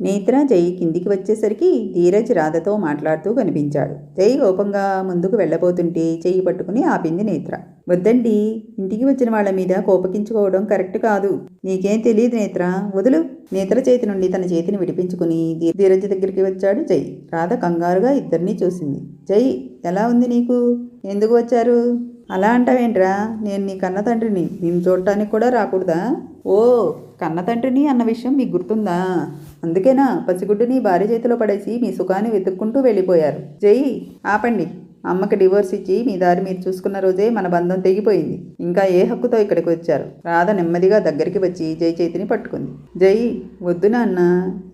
నేత్ర జై కిందికి వచ్చేసరికి ధీరజ్ రాధతో మాట్లాడుతూ కనిపించాడు. జై కోపంగా ముందుకు వెళ్ళబోతుంటే చెయ్యి పట్టుకుని ఆపింది నేత్ర. వద్దండి ఇంటికి వచ్చిన వాళ్ళ మీద కోపగించుకోవడం కరెక్ట్ కాదు. నీకేం తెలియదు నేత్ర. వదులు. నేత్ర చేతి నుండి తన చేతిని విడిపించుకుని ధీ- ధీరజ్ దగ్గరికి వచ్చాడు జై. రాధ కంగారుగా ఇద్దరినీ చూసింది. జై ఎలా ఉంది నీకు? ఎందుకు వచ్చారు? అలా అంటావేంట్రా నేను నీ కన్న తండ్రిని నేను చూడటానికి కూడా రాకూడదా? ఓ కన్న తండ్రిని అన్న విషయం మీకు గుర్తుందా? అందుకేనా పసిగుడ్డుని భార్య చేతిలో పడేసి మీ సుఖాన్ని వెతుక్కుంటూ వెళ్ళిపోయారు. జై ఆపండి. అమ్మకి డివోర్స్ ఇచ్చి మీ దారి మీరు చూసుకున్న రోజే మన బంధం తెగిపోయింది. ఇంకా ఏ హక్కుతో ఇక్కడికి వచ్చారు? రాధ నెమ్మదిగా దగ్గరికి వచ్చి జై చేతిని పట్టుకుంది. జై వద్దు నాన్న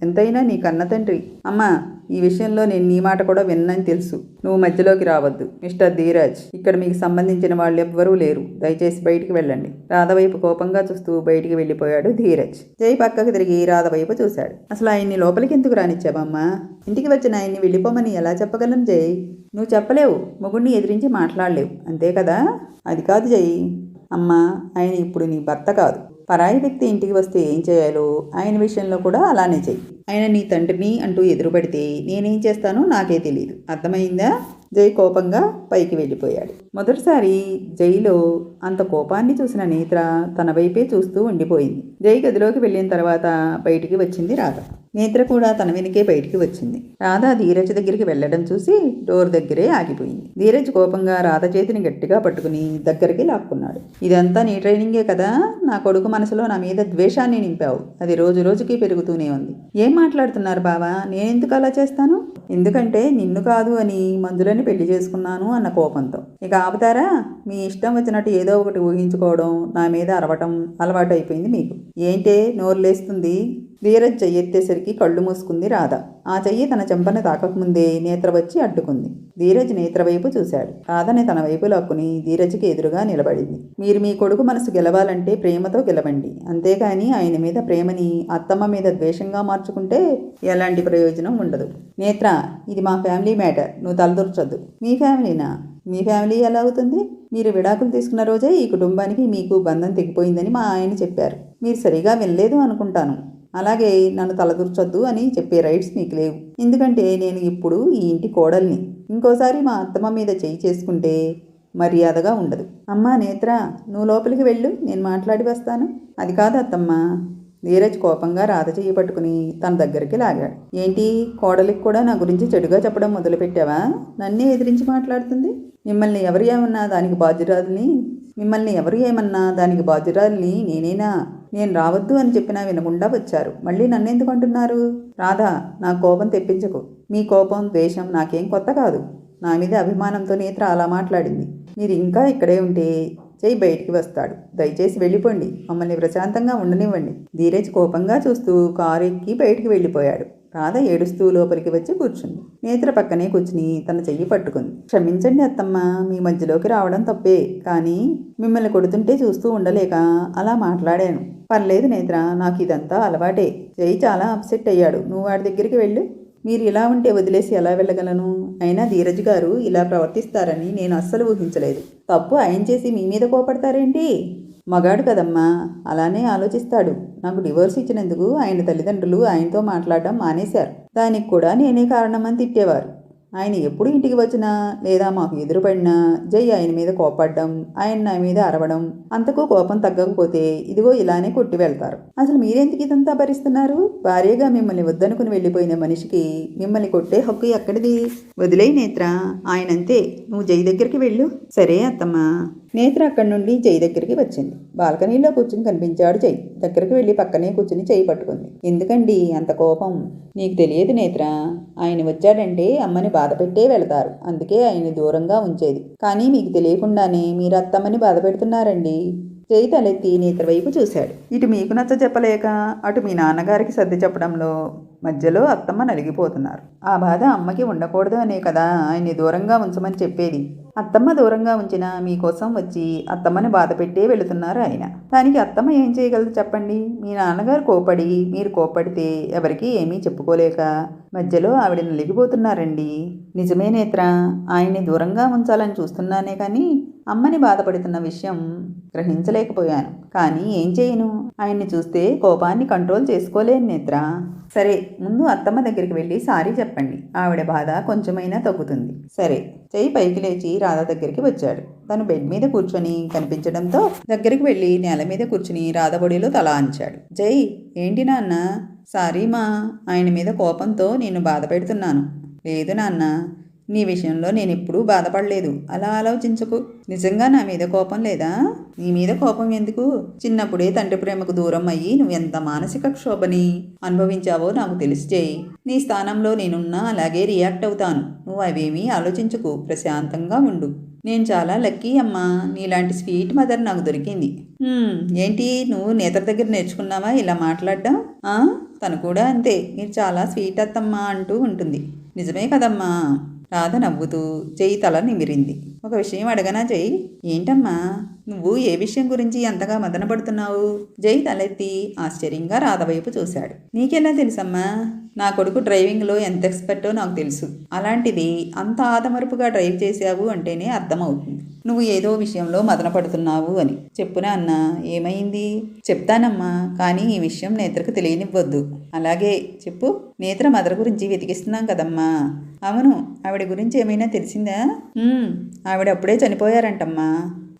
ఎంతైనా నీ కన్న తండ్రి. అమ్మా ఈ విషయంలో నేను నీ మాట కూడా విన్నని తెలుసు. నువ్వు మధ్యలోకి రావద్దు. మిస్టర్ ధీరాజ్ ఇక్కడ మీకు సంబంధించిన వాళ్ళు ఎవ్వరూ లేరు. దయచేసి బయటికి వెళ్ళండి. రాధవైపు కోపంగా చూస్తూ బయటికి వెళ్ళిపోయాడు ధీరజ్. జై పక్కకు తిరిగి రాధవైపు చూశాడు. అసలు ఆయన్ని లోపలికి ఎందుకు రానిచ్చావమ్మా? ఇంటికి వచ్చిన ఆయన్ని వెళ్ళిపోమని ఎలా చెప్పగలను జై? నువ్వు చెప్పలేవు. మొగుడిని ఎదిరించి మాట్లాడలేవు. అంతే కదా? అది కాదు జై. అమ్మా ఆయన ఇప్పుడు నీ భర్త కాదు. పరాయి వ్యక్తి ఇంటికి వస్తే ఏం చేయాలో? ఆయన విషయంలో కూడా అలానే చెయ్యి. ఆయన నీ తండ్రిని అంటూ ఎదురుపడితే నేనేం చేస్తానో నాకే తెలియదు అర్థమైందా? జై కోపంగా పైకి వెళ్ళిపోయాడు. మొదటిసారి జైలో అంత కోపాన్ని చూసిన నేత్ర తన వైపే చూస్తూ ఉండిపోయింది. జై గదిలోకి వెళ్ళిన తర్వాత బయటికి వచ్చింది రాధ. నేత్ర కూడా తన వెనుకే బయటికి వచ్చింది. రాధ ధీరజ్ దగ్గరికి వెళ్ళడం చూసి డోర్ దగ్గరే ఆగిపోయింది. ధీరజ్ కోపంగా రాధ చేతిని గట్టిగా పట్టుకుని దగ్గరికి లాక్కున్నాడు. ఇదంతా నీ ట్రైనింగే కదా? నా కొడుకు మనసులో నా మీద ద్వేషాన్ని నింపావు. అది రోజు రోజుకి పెరుగుతూనే ఉంది. ఏం మాట్లాడుతున్నారు బావా? నేనెందుకు అలా చేస్తాను? ఎందుకంటే నిన్ను కాదు అని మందులని పెళ్ళి చేసుకున్నాను అన్న కోపంతో. ఇక ఆపుతారా? మీ ఇష్టం వచ్చినట్టు ఏదో ఒకటి ఊహించుకోవడం నా మీద అరవటం అలవాటు అయిపోయింది మీకు. ఏంటే నోరు లేస్తుంది ధీరజ్ చెయ్యెత్తేసరికి కళ్ళు మూసుకుంది రాధ. ఆ చెయ్యి తన చెంపను తాకకముందే నేత్ర వచ్చి అడ్డుకుంది. ధీరజ్ నేత్ర వైపు చూశాడు. రాధని తన వైపు లాక్కుని ధీరజ్కి ఎదురుగా నిలబడింది. మీరు మీ కొడుకు మనసు గెలవాలంటే ప్రేమతో గెలవండి. అంతేకాని ఆయన మీద ప్రేమని అత్తమ్మ మీద ద్వేషంగా మార్చుకుంటే ఎలాంటి ప్రయోజనం ఉండదు. నేత్ర ఇది మా ఫ్యామిలీ మ్యాటర్. నువ్వు తలదూర్చొద్దు. మీ ఫ్యామిలీనా? మీ ఫ్యామిలీ ఎలా అవుతుంది? మీరు విడాకులు తీసుకున్న రోజే ఈ కుటుంబానికి మీకు బంధం తెగిపోయిందని మా ఆయన చెప్పారు. మీరు సరిగా వినలేదు అనుకుంటాను. అలాగే నన్ను తలదూర్చొద్దు అని చెప్పే రైట్స్ మీకు లేవు. ఎందుకంటే నేను ఇప్పుడు ఈ ఇంటి కోడల్ని. ఇంకోసారి మా అత్తమ్మ మీద చేయి చేసుకుంటే మర్యాదగా ఉండదు. అమ్మా నేత్ర నువ్వు లోపలికి వెళ్ళు నేను మాట్లాడి వస్తాను. అది కాదు అత్తమ్మ ధీరజ్ కోపంగా రాధ చేయి పట్టుకుని తన దగ్గరికి లాగాడు. ఏంటి కోడలికి కూడా నా గురించి చెడుగా చెప్పడం మొదలుపెట్టావా? నన్నే ఎదిరించి మాట్లాడుతుంది? మిమ్మల్ని ఎవరు ఏమన్నా దానికి బాధ్యురాలని? మిమ్మల్ని ఎవరు ఏమన్నా దానికి బాధ్యురాలని నేనేనా? నేను రావద్దు అని చెప్పినా వినకుండా వచ్చారు. మళ్ళీ నన్నెందుకు అంటున్నారు? రాధా నా కోపం తెప్పించకు. మీ కోపం ద్వేషం నాకేం కొత్త కాదు. నా మీద అభిమానంతో నేత్ర అలా మాట్లాడింది. మీరు ఇంకా ఇక్కడే ఉంటే చెయ్యి బయటికి వస్తాడు. దయచేసి వెళ్ళిపోండి. మమ్మల్ని ప్రశాంతంగా ఉండనివ్వండి. ధీరజ్ కోపంగా చూస్తూ కారు ఎక్కి బయటికి వెళ్ళిపోయాడు. రాధ ఏడుస్తూ లోపలికి వచ్చి కూర్చుంది. నేత్ర పక్కనే కూర్చుని తన చెయ్యి పట్టుకుంది. క్షమించండి అత్తమ్మ మీ మధ్యలోకి రావడం తప్పే. కానీ మిమ్మల్ని కొడుతుంటే చూస్తూ ఉండలేక అలా మాట్లాడాను. పర్లేదు నేత్ర నాకు ఇదంతా అలవాటే. జై చాలా అప్సెట్ అయ్యాడు. నువ్వు వాడి దగ్గరికి వెళ్ళు. మీరు ఇలా ఉంటే వదిలేసి ఎలా వెళ్ళగలను? అయినా ధీరజ్ గారు ఇలా ప్రవర్తిస్తారని నేను అస్సలు ఊహించలేదు. తప్పు ఆయన చేసి మీ మీద కోపడతారేంటి? మగాడు కదమ్మా అలానే ఆలోచిస్తాడు. నాకు డివోర్స్ ఇచ్చినందుకు ఆయన తల్లిదండ్రులు ఆయనతో మాట్లాడడం మానేశారు. దానికి కూడా నేనే కారణమని తిట్టేవారు. ఆయన ఎప్పుడు ఇంటికి వచ్చినా లేదా మాకు ఎదురుపడినా జై ఆయన మీద కోపడ్డం ఆయన నా మీద అరవడం అంతకు కోపం తగ్గకపోతే ఇదిగో ఇలానే కొట్టి వెళ్తారు. అసలు మీరెందుకు ఇదంతా భరిస్తున్నారు? భార్యగా మిమ్మల్ని వద్దనుకుని వెళ్ళిపోయిన మనిషికి మిమ్మల్ని కొట్టే హక్కు ఎక్కడిది? వదిలే నేత్ర ఆయనంతే. నువ్వు జై దగ్గరికి వెళ్ళు. సరే అత్తమ్మా. నేత్ర అక్కడి నుండి జై దగ్గరికి వచ్చింది. బాల్కనీలో కూర్చుని కనిపించాడు జై దగ్గరికి వెళ్ళి పక్కనే కూర్చుని చేయి పట్టుకుంది. ఎందుకండి అంత కోపం? నీకు తెలియదు నేత్ర. ఆయన వచ్చాడంటే అమ్మని బాధ పెట్టే వెళతారు. అందుకే ఆయన దూరంగా ఉంచేది. కానీ మీకు తెలియకుండానే మీరు అత్తమ్మని బాధ పెడుతున్నారండి. జై తలెత్తి నేత్ర వైపు చూశాడు. ఇటు మీకు నచ్చ చెప్పలేక అటు మీ నాన్నగారికి సర్ది చెప్పడంలో మధ్యలో అత్తమ్మ నలిగిపోతున్నారు. ఆ బాధ అమ్మకి ఉండకూడదు అనే కదా ఆయన్ని దూరంగా ఉంచమని చెప్పేది. అత్తమ్మ దూరంగా ఉంచిన మీకోసం వచ్చి అత్తమ్మని బాధ పెట్టే వెళుతున్నారు ఆయన. దానికి అత్తమ్మ ఏం చేయగలదు చెప్పండి? మీ నాన్నగారు కోపడి మీరు కోపడితే ఎవరికీ ఏమీ చెప్పుకోలేక మధ్యలో ఆవిడ నలిగిపోతున్నారండి. నిజమే నేత్ర ఆయన్ని దూరంగా ఉంచాలని చూస్తున్నానే కానీ అమ్మని బాధపడుతున్న విషయం గ్రహించలేకపోయాను. కానీ ఏం చేయను? ఆయన్ని చూస్తే కోపాన్ని కంట్రోల్ చేసుకోలేను నేత్ర. సరే ముందు అత్తమ్మ దగ్గరికి వెళ్ళి సారీ చెప్పండి. ఆవిడ బాధ కొంచెమైనా తగ్గుతుంది. సరే చేయి పైకి లేచి రాధ దగ్గరికి వచ్చాడు. తను బెడ్ మీద కూర్చొని కనిపించడంతో దగ్గరికి వెళ్ళి నేల మీద కూర్చుని రాధ బొడిలో తల అంచాడు. జై ఏంటి నాన్న? సారీ మా. ఆయన మీద కోపంతో నేను బాధ పెడుతున్నాను. లేదు నాన్న. నీ విషయంలో నేను ఎప్పుడూ బాధపడలేదు. అలా ఆలోచించకు. నిజంగా నా మీద కోపం లేదా? నీ మీద కోపం ఎందుకు? చిన్నప్పుడే తండ్రి ప్రేమకు దూరం అయ్యి నువ్వు ఎంత మానసిక క్షోభని అనుభవించావో నాకు తెలిసిచేయి నీ స్థానంలో నేనున్నా అలాగే రియాక్ట్ అవుతాను. నువ్వు అవేమీ ఆలోచించకు. ప్రశాంతంగా ఉండు. నేను చాలా లక్కీ అమ్మా. నీలాంటి స్వీట్ మదర్ నాకు దొరికింది. ఏంటి? నువ్వు నేతర దగ్గర నేర్చుకున్నావా? ఇలా మాట్లాడడం? "ఆ, తను కూడా అంతే. మీరు చాలా స్వీట్ అత్తమ్మా అంటూ ఉంటుంది. నిజమే కదమ్మా. రాధ నవ్వుతూ జై తల నిమిరింది. ఒక విషయం అడగనా జై? ఏంటమ్మా? నువ్వు ఏ విషయం గురించి అంతగా మదనపడుతున్నావు? జై తలెత్తి ఆశ్చర్యంగా రాధ వైపు చూశాడు. నీకెలా తెలుసమ్మా? నా కొడుకు డ్రైవింగ్లో ఎంత ఎక్స్పర్టో నాకు తెలుసు. అలాంటిది అంత ఆదమరుపుగా డ్రైవ్ చేశావు అంటేనే అర్థమవుతుంది. నువ్వు ఏదో విషయంలో మదనపడుతున్నావు అని. చెప్పునా అన్న? ఏమైంది? చెప్తానమ్మా కానీ ఈ విషయం నేత్రకు తెలియనివ్వద్దు. అలాగే చెప్పు నేత్ర మదర్ గురించి వెతికిస్తున్నాం కదమ్మా. అవును ఆవిడ గురించి ఏమైనా తెలిసిందా? ఆవిడ అప్పుడే చనిపోయారంటమ్మా.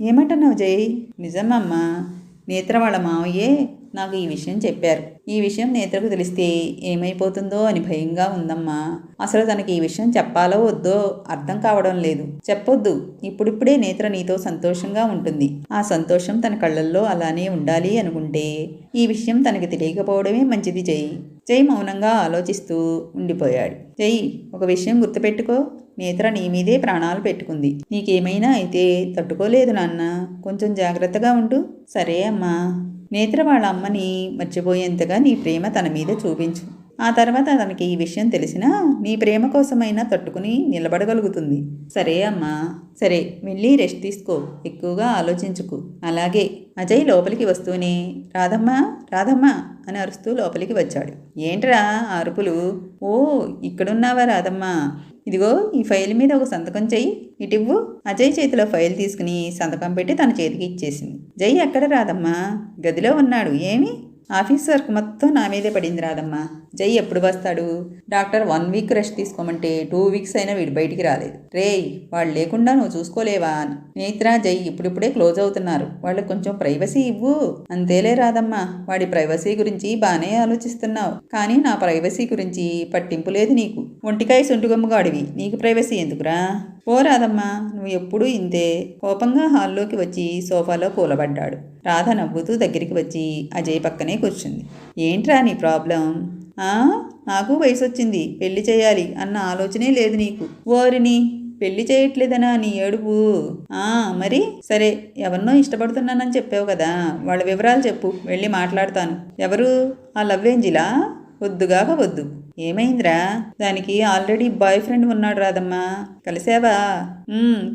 ఏమంటున్నావు జై? నిజమమ్మా నేత్ర వాళ్ళ మావయ్యే నాకు ఈ విషయం చెప్పారు. ఈ విషయం నేత్రకు తెలిస్తే ఏమైపోతుందో అని భయంగా ఉందమ్మా. అసలు తనకి ఈ విషయం చెప్పాలో వద్దో అర్థం కావడం లేదు. చెప్పొద్దు. ఇప్పుడిప్పుడే నేత్ర నీతో సంతోషంగా ఉంటుంది. ఆ సంతోషం తన కళ్ళల్లో అలానే ఉండాలి అనుకుంటే ఈ విషయం తనకి తెలియకపోవడమే మంచిది జై. జై మౌనంగా ఆలోచిస్తూ ఉండిపోయాడు. జై ఒక విషయం గుర్తుపెట్టుకో. నేత్ర నీ మీదే ప్రాణాలు పెట్టుకుంది. నీకేమైనా అయితే తట్టుకోలేదు నాన్న. కొంచెం జాగ్రత్తగా ఉండు. సరే అమ్మా. నేత్ర వాళ్ళ అమ్మని మర్చిపోయేంతగా నీ ప్రేమ తన మీద చూపించు. ఆ తర్వాత తనకి ఈ విషయం తెలిసినా నీ ప్రేమ కోసమైనా తట్టుకుని నిలబడగలుగుతుంది. సరే అమ్మా. సరే వెళ్ళి రెస్ట్ తీసుకో. ఎక్కువగా ఆలోచించుకు. అలాగే అజయ్ లోపలికి వస్తూనే రాధమ్మ రాధమ్మ అని అరుస్తూ లోపలికి వచ్చాడు. ఏంట్రా అరుపులు? ఓ ఇక్కడున్నావా రాధమ్మ? ఇదిగో ఈ ఫైల్ మీద ఒక సంతకం చెయ్యి. ఇటివ్వు. అజయ్ చేతిలో ఫైల్ తీసుకుని సంతకం పెట్టి తన చేతికి ఇచ్చేసింది. జై ఎక్కడ రాదమ్మా? గదిలో ఉన్నాడు. ఏమి? ఆఫీస్ వర్క్ మొత్తం నా మీదే పడింది రాదమ్మా. జై ఎప్పుడు వస్తాడు? డాక్టర్ వన్ వీక్ రెస్ట్ తీసుకోమంటే టూ వీక్స్ అయినా వీడు బయటికి రాలేదు. రేయ్ వాళ్ళు లేకుండా నువ్వు చూసుకోలేవా? నేత్ర జై ఇప్పుడిప్పుడే క్లోజ్ అవుతున్నారు. వాళ్ళకి కొంచెం ప్రైవసీ ఇవ్వు. అంతేలే రాదమ్మా. వాడి ప్రైవసీ గురించి బాగానే ఆలోచిస్తున్నావు. కానీ నా ప్రైవసీ గురించి పట్టింపు లేదు నీకు. ఒంటికాయ సొంటుగమ్ముగాడివి. నీకు ప్రైవసీ ఎందుకురా? ఓ రాదమ్మా నువ్వు ఎప్పుడూ ఇంతే కోపంగా హాల్లోకి వచ్చి సోఫాలో కూలబడ్డాడు. రాధ నవ్వుతూ దగ్గరికి వచ్చి అజయ్ పక్కనే కూర్చుంది. ఏంట్రా నీ ప్రాబ్లం? ఆ నాకు వయసు వచ్చింది పెళ్ళి చేయాలి అన్న ఆలోచనే లేదు నీకు. ఓరిని పెళ్ళి చేయట్లేదనా నీ ఏడుపు? ఆ మరి సరే ఎవరినో ఇష్టపడుతున్నానని చెప్పావు కదా వాళ్ళ వివరాలు చెప్పు వెళ్ళి మాట్లాడతాను. ఎవరు? ఆ లవ్ ఏంజిలా? వద్దుగాక వద్దు. ఏమైందిరా? దానికి ఆల్రెడీ బాయ్ ఫ్రెండ్ ఉన్నాడు రాదమ్మా కలిసావా?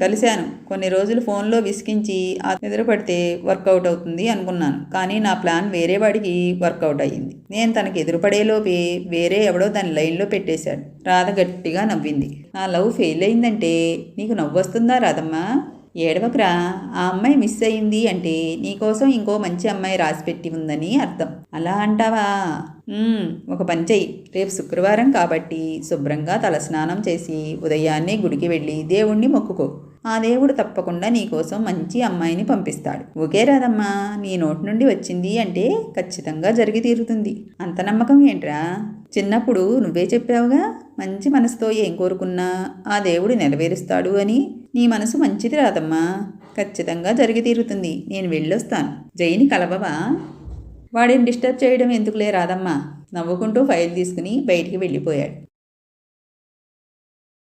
కలిశాను. కొన్ని రోజులు ఫోన్లో విసికించి ఆ ఎదురుపడితే వర్కౌట్ అవుతుంది అనుకున్నాను. కానీ నా ప్లాన్ వేరే వాడికి వర్కౌట్ అయ్యింది. నేను తనకి ఎదురుపడేలోపే వేరే ఎవడో దాని లైన్లో పెట్టేశాడు. రాధ గట్టిగా నవ్వింది. నా లవ్ ఫెయిల్ అయిందంటే నీకు నవ్వొస్తుందా రాదమ్మా ఏడవకురా ఆ అమ్మాయి మిస్ అయింది అంటే నీకోసం ఇంకో మంచి అమ్మాయి రాసిపెట్టి ఉందని అర్థం. అలా అంటావా? ఒక పని చెయ్యి. రేపు శుక్రవారం కాబట్టి శుభ్రంగా తలస్నానం చేసి ఉదయాన్నే గుడికి వెళ్ళి దేవుణ్ణి మొక్కుకో. ఆ దేవుడు తప్పకుండా నీకోసం మంచి అమ్మాయిని పంపిస్తాడు. ఓకే రాదమ్మా నీ నోటి నుండి వచ్చింది అంటే ఖచ్చితంగా జరిగి తీరుతుంది. అంత నమ్మకం ఏంట్రా? చిన్నప్పుడు నువ్వే చెప్పావుగా మంచి మనసుతో ఏం కోరుకున్నా ఆ దేవుడు నెరవేరుస్తాడు అని. నీ మనసు మంచిది రాదమ్మా ఖచ్చితంగా జరిగి తీరుతుంది. నేను వెళ్ళొస్తాను. జైని కలవవా? వాడిని డిస్టర్బ్ చేయడం ఎందుకులే రాదమ్మా. నవ్వుకుంటూ ఫైల్ తీసుకుని బయటికి వెళ్ళిపోయాడు.